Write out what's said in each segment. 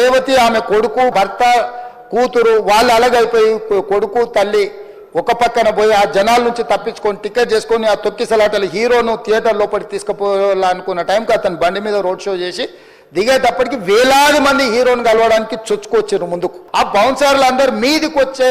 రేవతి ఆమె కొడుకు భర్త కూతురు వాళ్ళు అలాగైపోయి కొడుకు తల్లి ఒక పక్కన పోయి ఆ జనాల నుంచి తప్పించుకొని టికెట్ చేసుకొని ఆ తొక్కిసలాటలు హీరోను థియేటర్ లోపలికి తీసుకుపోవాలనుకున్న టైంకి అతను బండి మీద రోడ్ షో చేసి దిగేటప్పటికి వేలాది మంది హీరోని కలవడానికి చొచ్చుకొచ్చారు ముందుకు. ఆ బౌన్సర్లు అందరు మీదికి వచ్చే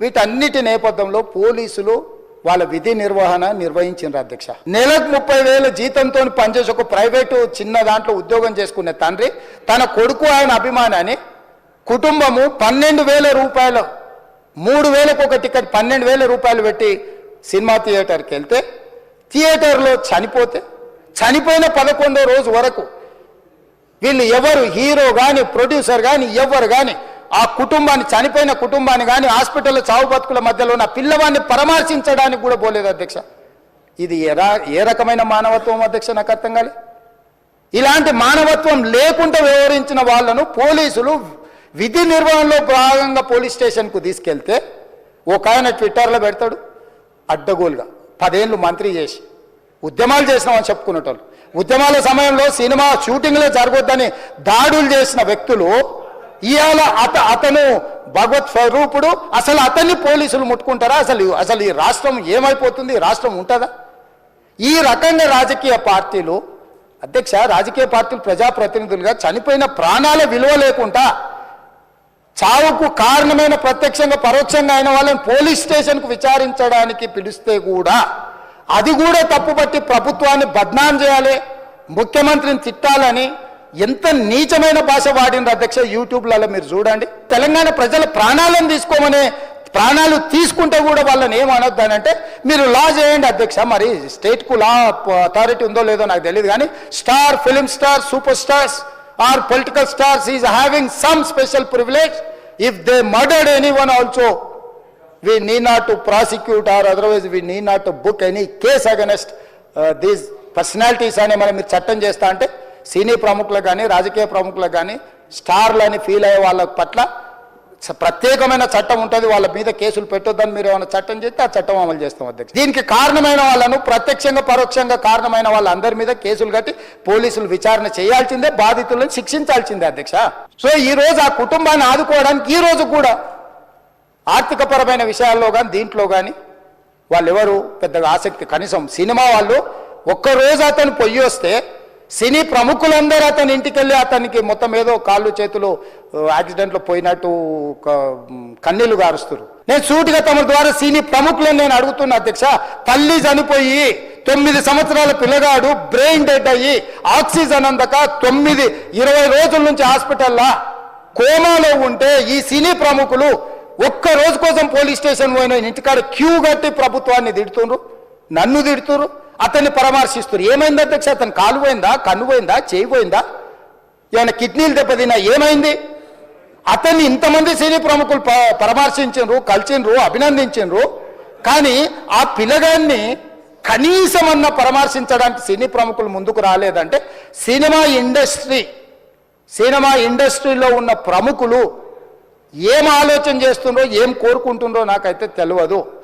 వీటన్నిటి నేపథ్యంలో పోలీసులు వాళ్ళ విధి నిర్వహణ నిర్వహించిన అధ్యక్ష. నెలకు ముప్పై వేల జీతంతో పనిచేసి ఒక ప్రైవేటు చిన్న దాంట్లో ఉద్యోగం చేసుకునే తండ్రి తన కొడుకు ఆయన అభిమానాన్ని కుటుంబము పన్నెండు వేల రూపాయలు మూడు వేలకు ఒక టికెట్ పన్నెండు వేల రూపాయలు పెట్టి సినిమా థియేటర్కి వెళ్తే థియేటర్లో చనిపోతే చనిపోయిన పదకొండో రోజు వరకు వీళ్ళు ఎవరు హీరో కానీ ప్రొడ్యూసర్ కానీ ఎవరు కానీ ఆ కుటుంబాన్ని చనిపోయిన కుటుంబాన్ని కానీ హాస్పిటల్లో చావు బతుకుల మధ్యలో ఉన్న పిల్లవాడిని పరామర్శించడానికి కూడా పోలేదు అధ్యక్ష. ఇది ఎరా ఏ రకమైన మానవత్వం అధ్యక్ష నాకు అర్థం కాలే. ఇలాంటి మానవత్వం లేకుండా వ్యవహరించిన వాళ్ళను పోలీసులు విధి నిర్వహణలో భాగంగా పోలీస్ స్టేషన్కు తీసుకెళ్తే ఒక ఆయన ట్విట్టర్లో పెడతాడు అడ్డగోలుగా. పదేళ్ళు మంత్రి చేసి ఉద్యమాలు చేసినామని చెప్పుకునేటోళ్ళు. ఉద్యమాల సమయంలో సినిమా షూటింగ్లో జరగొద్దని దాడులు చేసిన వ్యక్తులు ఇవాళ అత అతను భగవత్ స్వరూపుడు అసలు అతన్ని పోలీసులు ముట్టుకుంటారా? అసలు అసలు ఈ రాష్ట్రం ఏమైపోతుంది? రాష్ట్రం ఉంటుందా? ఈ రకంగా రాజకీయ పార్టీలు అధ్యక్ష రాజకీయ పార్టీలు ప్రజాప్రతినిధులుగా చనిపోయిన ప్రాణాల విలువ లేకుండా చావుకు కారణమైన ప్రత్యక్షంగా పరోక్షంగా అయిన వాళ్ళని పోలీస్ స్టేషన్కు విచారించడానికి పిలిస్తే కూడా అది కూడా తప్పుపట్టి ప్రభుత్వాన్ని బద్నాం చేయాలి ముఖ్యమంత్రిని తిట్టాలని ఎంత నీచమైన భాష వాడిండ్రు అధ్యక్ష యూట్యూబ్లలో మీరు చూడండి. తెలంగాణ ప్రజల ప్రాణాలను తీసుకోమనే ప్రాణాలు తీసుకుంటే కూడా వాళ్ళని ఏమనొద్దానంటే మీరు లా చేయండి అధ్యక్ష మరి స్టేట్కు లా అథారిటీ ఉందో లేదో నాకు తెలియదు కానీ star film star super stars or political stars is having some special privilege. If they murdered any one also we need not prosecute or otherwise we need not not to book any case against uh, these మనం మీరు చట్టం చేస్తా అంటే సినీ ప్రముఖులకు కానీ రాజకీయ ప్రముఖులకు కానీ స్టార్లు అని ఫీల్ అయ్యే వాళ్ళ పట్ల ప్రత్యేకమైన చట్టం ఉంటుంది. వాళ్ళ మీద కేసులు పెట్టొద్దని మీరు ఏమైనా చట్టం చేస్తే ఆ చట్టం అమలు చేస్తాం అధ్యక్ష. దీనికి కారణమైన వాళ్ళను ప్రత్యక్షంగా పరోక్షంగా కారణమైన వాళ్ళందరి మీద కేసులు కట్టి పోలీసులు విచారణ చేయాల్సిందే బాధితులను శిక్షించాల్సిందే అధ్యక్ష. సో ఈ రోజు ఆ కుటుంబాన్ని ఆదుకోవడానికి ఈ రోజు కూడా ఆర్థికపరమైన విషయాల్లో కానీ దీంట్లో కానీ వాళ్ళు ఎవరు పెద్దగా ఆసక్తి కనీసం సినిమా వాళ్ళు ఒక్కరోజు అతను పొయ్యి వస్తే సినీ ప్రముఖులందరూ అతని ఇంటికి వెళ్ళి అతనికి మొత్తం ఏదో కాళ్ళు చేతులు యాక్సిడెంట్లో పోయినట్టు కన్నీళ్ళు గారుస్తారు నేను సూటిగా తమ ద్వారా సినీ ప్రముఖులను నేను అడుగుతున్నా అధ్యక్ష. తల్లి చనిపోయి తొమ్మిది సంవత్సరాల పిల్లగాడు బ్రెయిన్ డెడ్ అయ్యి ఆక్సిజన్ అందక తొమ్మిది ఇరవై రోజుల నుంచి హాస్పిటల్లా కోమాలో ఉంటే ఈ సినీ ప్రముఖులు ఒక్క రోజు కోసం పోలీస్ స్టేషన్ పోయిన ఇంటికాడ క్యూ కట్టి ప్రభుత్వాన్ని తిడుతుండ్రు నన్ను తిడుతురు అతన్ని పరామర్శిస్తారు ఏమైంది అధ్యక్ష అతను కాలు పోయిందా కన్ను పోయిందా చేయి పోయిందా? ఏమైనా కిడ్నీలు దెబ్బతిన్నా ఏమైంది? అతన్ని ఇంతమంది సినీ ప్రముఖులు ప- పరామర్శించిండ్రు కలిసిండ్రు అభినందించిండ్రు కానీ ఆ పిల్లగాన్ని కనీసమన్న పరామర్శించడానికి సినీ ప్రముఖులు ముందుకు రాలేదంటే సినిమా ఇండస్ట్రీ సినిమా ఇండస్ట్రీలో ఉన్న ప్రముఖులు ఏం ఆలోచన చేస్తుండ్రో ఏం కోరుకుంటుండ్రో నాకైతే తెలియదు